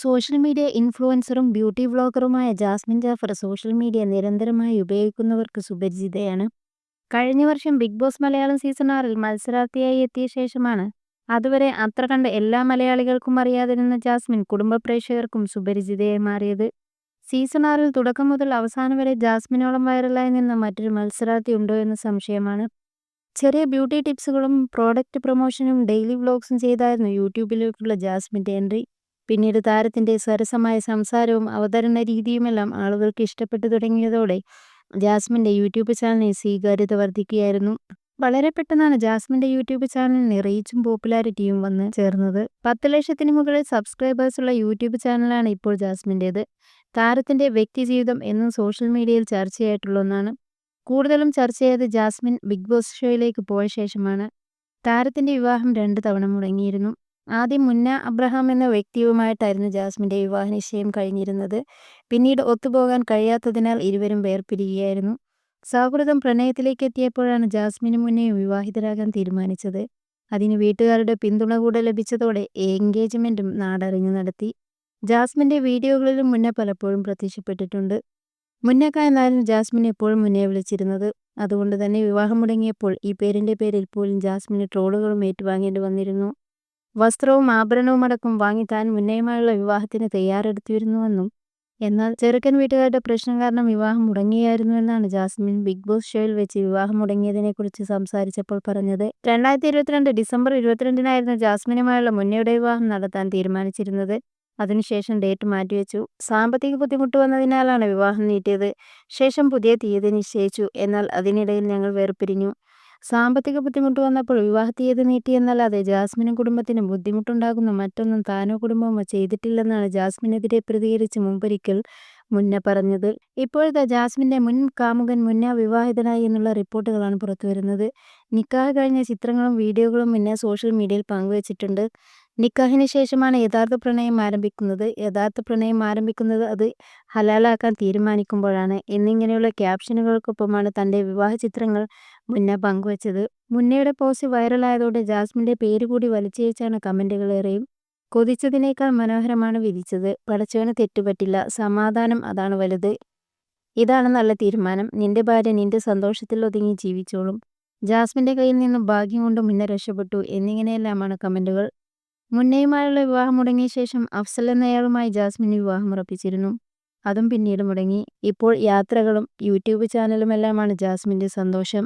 Social media ഇൻഫ്ലുവൻസറും beauty വ്ളോഗറുമായ Jasmin Jaffar social media നിരന്തരമായി ഉപയോഗിക്കുന്നവർക്ക് സുപരിചിതയാണ്. കഴിഞ്ഞ വർഷം ബിഗ് ബോസ് മലയാളം സീസൺ ആറിൽ മത്സരാർത്ഥിയായി എത്തിയ ശേഷമാണ് അതുവരെ അത്ര കണ്ട് എല്ലാ മലയാളികൾക്കും അറിയാതിരുന്ന ജാസ്മിൻ കുടുംബ പ്രേക്ഷകർക്കും സുപരിചിതയായി മാറിയത്. സീസൺ ആറിൽ തുടക്കം മുതൽ അവസാനം വരെ ജാസ്മിനോളം വൈറലായി നിന്ന മറ്റൊരു മത്സരാർത്ഥി ഉണ്ടോ എന്ന സംശയമാണ്. ചെറിയ ബ്യൂട്ടി ടിപ്സുകളും പ്രോഡക്റ്റ് പ്രൊമോഷനും ഡെയിലി വ്ളോഗ്സും ചെയ്തായിരുന്നു യൂട്യൂബിലേക്കുള്ള ജാസ്മിന്റെ എൻട്രി. പിന്നീട് താരത്തിന്റെ സരസമായ സംസാരവും അവതരണ രീതിയുമെല്ലാം ആളുകൾക്ക് ഇഷ്ടപ്പെട്ടു തുടങ്ങിയതോടെ ജാസ്മിന്റെ യൂട്യൂബ് ചാനലിന് സ്വീകാര്യത വർദ്ധിക്കുകയായിരുന്നു. വളരെ പെട്ടെന്നാണ് ജാസ്മിന്റെ യൂട്യൂബ് ചാനലിന് റീച്ചും പോപ്പുലാരിറ്റിയും വന്ന് ചേർന്നത്. പത്ത് ലക്ഷത്തിന് മുകളിൽ സബ്സ്ക്രൈബേഴ്സുള്ള യൂട്യൂബ് ചാനലാണ് ഇപ്പോൾ ജാസ്മിന്റേത് താരത്തിന്റെ വ്യക്തിജീവിതം എന്നും സോഷ്യൽ മീഡിയയിൽ ചർച്ചയായിട്ടുള്ള ഒന്നാണ്. കൂടുതലും ചർച്ച ചെയ്ത് ജാസ്മിൻ ബിഗ് ബോസ് ഷോയിലേക്ക് പോയ ശേഷമാണ്. താരത്തിന്റെ വിവാഹം രണ്ട് തവണ മുടങ്ങിയിരുന്നു. ആദ്യം മുന്ന അബ്രഹാം എന്ന വ്യക്തിയുമായിട്ടായിരുന്നു ജാസ്മിന്റെ വിവാഹ നിശ്ചയം കഴിഞ്ഞിരുന്നത്. പിന്നീട് ഒത്തുപോകാൻ കഴിയാത്തതിനാൽ ഇരുവരും വേർപിരിയുകയായിരുന്നു. സൗഹൃദം പ്രണയത്തിലേക്ക് എത്തിയപ്പോഴാണ് ജാസ്മിനും മുന്നേ വിവാഹിതരാകാൻ തീരുമാനിച്ചത്. അതിന് വീട്ടുകാരുടെ പിന്തുണ കൂടെ ലഭിച്ചതോടെ എൻഗേജ്മെന്റും നാടറിഞ്ഞു നടത്തി. ജാസ്മിന്റെ വീഡിയോകളിലും മുന്ന പലപ്പോഴും പ്രത്യക്ഷപ്പെട്ടിട്ടുണ്ട്. മുന്നക്ക എന്നായിരുന്നു ജാസ്മിൻ എപ്പോഴും മുന്നേ വിളിച്ചിരുന്നത്. അതുകൊണ്ട് തന്നെ വിവാഹം മുടങ്ങിയപ്പോൾ ഈ പേരിന്റെ പേരിൽ പോലും ജാസ്മിന് ട്രോളുകളും ഏറ്റുവാങ്ങേണ്ടി വന്നിരുന്നു. വസ്ത്രവും ആഭരണവുമടക്കം വാങ്ങി താൻ മുന്നേയുമായുള്ള വിവാഹത്തിന് തയ്യാറെടുത്തിരുന്നുവെന്നും എന്നാൽ ചെറുക്കൻ വീട്ടുകാരുടെ പ്രശ്നം കാരണം വിവാഹം മുടങ്ങിയായിരുന്നുവെന്നാണ് ജാസ്മിൻ ബിഗ് ബോസ് ഷോയിൽ വെച്ച് വിവാഹം മുടങ്ങിയതിനെക്കുറിച്ച് സംസാരിച്ചപ്പോൾ പറഞ്ഞത്. രണ്ടായിരത്തി ഇരുപത്തിരണ്ട് ഡിസംബർ ഇരുപത്തിരണ്ടിനായിരുന്നു ജാസ്മിനുമായുള്ള മുന്നയുടെ വിവാഹം നടത്താൻ തീരുമാനിച്ചിരുന്നത്. അതിനുശേഷം ഡേറ്റ് മാറ്റിവെച്ചു. സാമ്പത്തിക ബുദ്ധിമുട്ട് വന്നതിനാലാണ് വിവാഹം നീട്ടിയത്. ശേഷം പുതിയ തീയതി നിശ്ചയിച്ചു. എന്നാൽ അതിനിടയിൽ ഞങ്ങൾ വേർപിരിഞ്ഞു. സാമ്പത്തിക ബുദ്ധിമുട്ട് വന്നപ്പോൾ വിവാഹത്തീയതി നീട്ടിയെന്നല്ലാതെ ജാസ്മിനും കുടുംബത്തിനും ബുദ്ധിമുട്ടുണ്ടാകുന്ന മറ്റൊന്നും താനോ കുടുംബമോ ചെയ്തിട്ടില്ലെന്നാണ് ജാസ്മിനെതിരെ പ്രതികരിച്ച് മുമ്പൊരിക്കൽ മുന്ന പറഞ്ഞത്. ഇപ്പോഴത്തെ ജാസ്മിന്റെ മുൻ കാമുകൻ മുന്ന വിവാഹിതനായി എന്നുള്ള റിപ്പോർട്ടുകളാണ് പുറത്തുവരുന്നത്. നിക്കാഹ് കഴിഞ്ഞ ചിത്രങ്ങളും വീഡിയോകളും മുന്ന സോഷ്യൽ മീഡിയയിൽ പങ്കുവച്ചിട്ടുണ്ട്. നിക്കാഹിന് ശേഷമാണ് യഥാർത്ഥ പ്രണയം ആരംഭിക്കുന്നത്. യഥാർത്ഥ പ്രണയം ആരംഭിക്കുന്നത് അത് ഹലാലാക്കാൻ തീരുമാനിക്കുമ്പോഴാണ് എന്നിങ്ങനെയുള്ള ക്യാപ്ഷനുകൾക്കൊപ്പമാണ് തന്റെ വിവാഹ ചിത്രങ്ങൾ മുന്ന പങ്കുവച്ചത്. മുന്നയുടെ പോസ്റ്റ് വൈറലായതോടെ ജാസ്മിന്റെ പേര് കൂടി വലിച്ചിഴച്ചാണ് കമന്റുകളേറെയും. കൊതിച്ചതിനേക്കാൾ മനോഹരമാണ് വിധിച്ചത്. പടച്ചവന് തെറ്റുപറ്റില്ല. സമാധാനം അതാണ് വലുത്. ഇതാണ് നല്ല തീരുമാനം. നിന്റെ ഭാര്യ നിന്റെ സന്തോഷത്തിൽ ഒതുങ്ങി ജീവിച്ചോളും. ജാസ്മിന്റെ കയ്യിൽ നിന്നും ഭാഗ്യം കൊണ്ട് മുന്നേ രക്ഷപ്പെട്ടു എന്നിങ്ങനെയെല്ലാമാണ് കമന്റുകൾ. മുന്നയുമായുള്ള വിവാഹം മുടങ്ങിയ ശേഷം അഫ്സൽ എന്നയാളുമായി ജാസ്മിൻ വിവാഹം ഉറപ്പിച്ചിരുന്നു. അതും പിന്നീട് മുടങ്ങി. ഇപ്പോൾ യാത്രകളും യൂട്യൂബ് ചാനലുമെല്ലാമാണ് ജാസ്മിന്റെ സന്തോഷം.